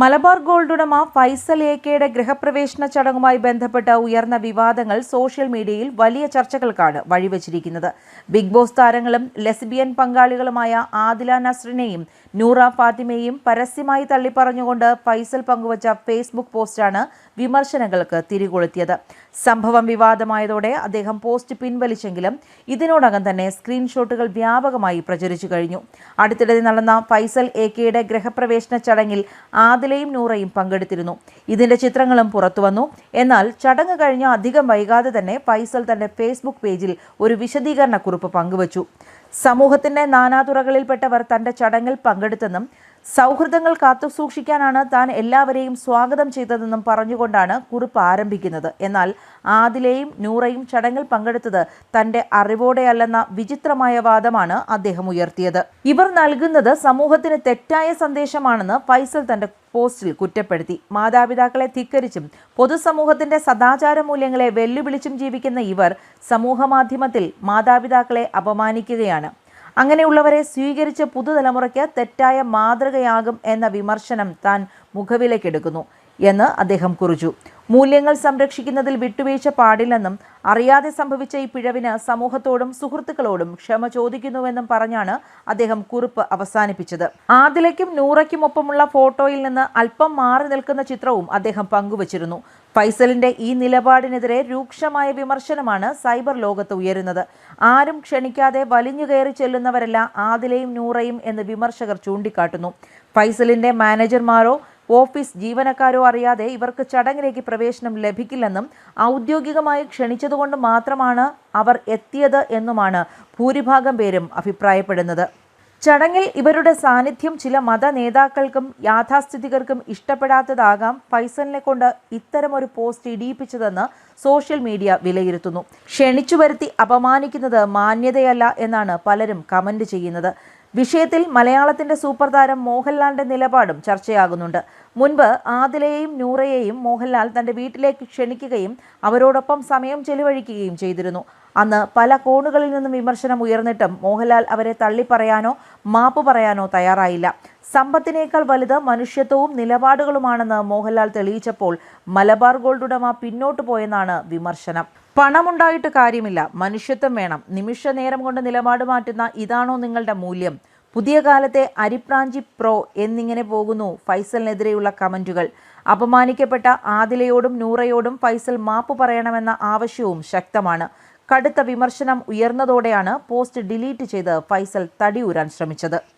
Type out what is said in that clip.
Malabar gold ഉടമ Faisal A കെയുടെ ഗൃഹപ്രവേശന ചടങ്ങുമായി ബന്ധപ്പെട്ട ഉയർന്ന വിവാദങ്ങൾ സോഷ്യൽ മീഡിയയിൽ വലിയ ചർച്ചകൾക്കാണ് വഴിവെച്ചിരിക്കുന്നത്. ബിഗ് ബോസ് താരങ്ങളും ലെസ്ബിയൻ പങ്കാളികളുമായ ആദില നസ്രിനെയും നൂറ ഫാത്തിമയെയും പരസ്യമായി തള്ളിപ്പറഞ്ഞുകൊണ്ട് ഫൈസൽ പങ്കുവച്ച ഫേസ്ബുക്ക് പോസ്റ്റാണ് വിമർശനങ്ങൾക്ക് തിരികൊളുത്തിയത്. സംഭവം വിവാദമായതോടെ അദ്ദേഹം പോസ്റ്റ് പിൻവലിച്ചെങ്കിലും ഇതിനോടകം തന്നെ സ്ക്രീൻഷോട്ടുകൾ വ്യാപകമായി പ്രചരിച്ചു കഴിഞ്ഞു. അടുത്തിടെ നടന്ന ഫൈസൽ എ കെയുടെ ഗൃഹപ്രവേശന ചടങ്ങിൽ ആദിലയും നൂറയും പങ്കെടുത്തിരുന്നു. ഇതിന്റെ ചിത്രങ്ങളും പുറത്തുവന്നു എന്നാൽ ചടങ്ങ് കഴിഞ്ഞ അധികം വൈകാതെ തന്നെ ഫൈസൽ തന്റെ ഫേസ്ബുക്ക് പേജിൽ ഒരു വിശദീകരണക്കുറിപ്പ് പങ്കുവച്ചു. സമൂഹത്തിന്റെ നാനാതുറകളിൽപ്പെട്ടവർ തന്റെ ചടങ്ങിൽ പങ്കെടുത്തെന്നും സൗഹൃദങ്ങൾ കാത്തുസൂക്ഷിക്കാനാണ് താൻ എല്ലാവരെയും സ്വാഗതം ചെയ്തതെന്നും പറഞ്ഞുകൊണ്ടാണ് കുറിപ്പ് ആരംഭിക്കുന്നത്. എന്നാൽ ആദിലെയും നൂറയും ചടങ്ങിൽ പങ്കെടുത്തത് തന്റെ അറിവോടെയല്ലെന്ന വിചിത്രമായ വാദമാണ് അദ്ദേഹം ഉയർത്തിയത്. ഇവർ നൽകുന്നത് സമൂഹത്തിന് തെറ്റായ സന്ദേശമാണെന്ന് ഫൈസൽ തന്റെ പോസ്റ്റിൽ കുറ്റപ്പെടുത്തി. മാതാപിതാക്കളെ ധിക്കരിച്ചും പൊതുസമൂഹത്തിന്റെ സദാചാര മൂല്യങ്ങളെ വെല്ലുവിളിച്ചും ജീവിക്കുന്ന ഇവർ സമൂഹമാധ്യമത്തിൽ മാതാപിതാക്കളെ അപമാനിക്കുകയാണ്. അങ്ങനെയുള്ളവരെ സ്വീകരിച്ച പുതുതലമുറയ്ക്ക് തെറ്റായ മാതൃകയാകും എന്ന വിമർശനം താൻ മുഖവിലേക്കെടുക്കുന്നു എന്ന് അദ്ദേഹം കുറിച്ചു. മൂല്യങ്ങൾ സംരക്ഷിക്കുന്നതിൽ വിട്ടുവീഴ്ച പാടില്ലെന്നും അറിയാതെ സംഭവിച്ച ഈ പിഴവിന് സമൂഹത്തോടും സുഹൃത്തുക്കളോടും ക്ഷമ ചോദിക്കുന്നുവെന്നും പറഞ്ഞാണ് അദ്ദേഹം കുറിപ്പ് അവസാനിപ്പിച്ചത്. ആദിലയ്ക്കും നൂറയ്ക്കുമൊപ്പമുള്ള ഫോട്ടോയിൽ നിന്ന് അല്പം മാറി നിൽക്കുന്ന ചിത്രവും അദ്ദേഹം പങ്കുവച്ചിരുന്നു. ഫൈസലിന്റെ ഈ നിലപാടിനെതിരെ രൂക്ഷമായ വിമർശനമാണ് സൈബർ ലോകത്ത് ഉയരുന്നത്. ആരും ക്ഷണിക്കാതെ വലിഞ്ഞു കയറി ചെല്ലുന്നവരല്ല ആദിലയും നൂറയും എന്ന് വിമർശകർ ചൂണ്ടിക്കാട്ടുന്നു. ഫൈസലിന്റെ മാനേജർമാരോ ഓഫീസ് ജീവനക്കാരോ അറിയാതെ ഇവർക്ക് ചടങ്ങിലേക്ക് പ്രവേശനം ലഭിക്കില്ലെന്നും ഔദ്യോഗികമായി ക്ഷണിച്ചതുകൊണ്ട് മാത്രമാണ് അവർ എത്തിയത് എന്നുമാണ് ഭൂരിഭാഗം പേരും അഭിപ്രായപ്പെടുന്നത്. ചടങ്ങിൽ ഇവരുടെ സാന്നിധ്യം ചില മത നേതാക്കൾക്കും യാഥാസ്ഥിതികർക്കും ഇഷ്ടപ്പെടാത്തതാകാം ഫൈസലിനെ കൊണ്ട് ഇത്തരമൊരു പോസ്റ്റ് ഇടിയിപ്പിച്ചതെന്ന് സോഷ്യൽ മീഡിയ വിലയിരുത്തുന്നു. ക്ഷണിച്ചു വരുത്തി അപമാനിക്കുന്നത് മാന്യതയല്ല എന്നാണ് പലരും കമന്റ് ചെയ്യുന്നത്. വിഷയത്തിൽ മലയാളത്തിന്റെ സൂപ്പർ താരം മോഹൻലാലിന്റെ നിലപാടും ചർച്ചയാകുന്നുണ്ട്. മുൻപ് ആദിലയെയും നൂറയെയും മോഹൻലാൽ തന്റെ വീട്ടിലേക്ക് ക്ഷണിക്കുകയും അവരോടൊപ്പം സമയം ചെലവഴിക്കുകയും ചെയ്തിരുന്നു. അന്ന് പല കോണുകളിൽ നിന്നും വിമർശനം ഉയർന്നിട്ടും മോഹൻലാൽ അവരെ തള്ളിപ്പറയാനോ മാപ്പ് പറയാനോ തയ്യാറായില്ല. സമ്പത്തിനേക്കാൾ വലുത് മനുഷ്യത്വവും നിലപാടുകളുമാണെന്ന് മോഹൻലാൽ തെളിയിച്ചപ്പോൾ മലബാർ ഗോൾഡ് ഉടമ പിന്നോട്ടു പോയെന്നാണ് വിമർശനം. പണമുണ്ടായിട്ട് കാര്യമില്ല. മനുഷ്യത്വം വേണം. നിമിഷ നേരം കൊണ്ട് നിലപാട് മാറ്റുന്ന ഇതാണോ നിങ്ങളുടെ മൂല്യം? പുതിയ കാലത്തെ അരിപ്രാഞ്ചി പ്രോ എന്നിങ്ങനെ പോകുന്നു ഫൈസലിനെതിരെയുള്ള കമന്റുകൾ അപമാനിക്കപ്പെട്ട ആദിലയോടും നൂറയോടും ഫൈസൽ മാപ്പ് പറയണമെന്ന ആവശ്യവും ശക്തമാണ്. കടുത്ത വിമർശനം ഉയർന്നതോടെയാണ് പോസ്റ്റ് ഡിലീറ്റ് ചെയ്ത് ഫൈസൽ തടിയൂരാൻ ശ്രമിച്ചത്.